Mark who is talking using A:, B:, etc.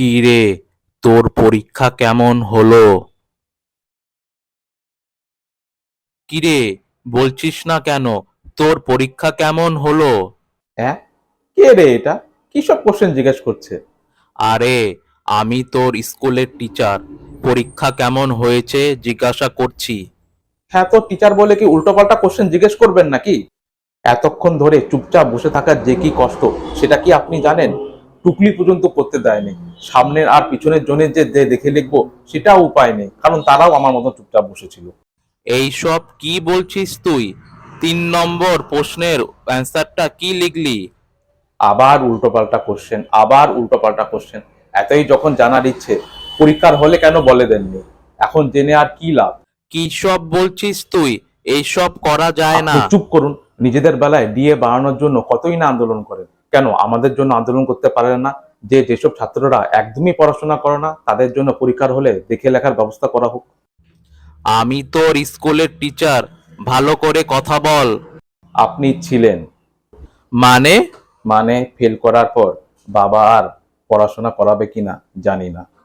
A: কি রে? তোর পরীক্ষা কেমন হলো? কি রে? বলছিস না কেন? তোর পরীক্ষা কেমন হলো?
B: হ্যাঁ কে রে এটা? কি সব কোশ্চেন জিজ্ঞেস করছে?
A: আরে আমি তোর স্কুলের টিচার পরীক্ষা কেমন হয়েছে জিজ্ঞাসা করছি।
B: হ্যাঁ তো টিচার বলে কি উল্টোপাল্টা কোশ্চেন জিজ্ঞেস করবেন নাকি? এতক্ষণ ধরে চুপচাপ বসে থাকার যে কি কষ্ট সেটা কি আপনি জানেন? টুকলি পর্যন্ত করতে দেয়নি সামনের আর পিছনের জনের যে দেখে লিখব সেটাও উপায় নেই কারণ তারাও আমার মতো চুপচাপ বসেছিল।
A: এইসব কি বলছিস তুই? তিন নম্বর প্রশ্নের অ্যান্সারটা কি লিখলি?
B: আবার উল্টোপাল্টা কোশ্চেন আবার উল্টোপাল্টা কোশ্চেন এতই যখন জানার ইচ্ছে পরীক্ষার হলে কেন বলে দেননি? এখন জেনে আর কি লাভ?
A: কি সব বলছিস তুই? এইসব করা যায় না।
B: চুপ করুন নিজেদের বেলায় ডিএ বাড়ানোর জন্য কতই না আন্দোলন করেন। কেন? আমাদের জন্য আন্দোলন করতে পারে না। যে যেসব ছাত্ররা একদমই পড়াশোনা করে না তাদের জন্য পরীক্ষার হলে দেখে লেখার ব্যবস্থা করা হোক।
A: আমি তোর স্কুলের টিচার ভালো করে কথা বল।
B: আপনি ছিলেন।
A: মানে?
B: মানে ফেল করার পর বাবা আর পড়াশোনা করাবে কিনা জানি না।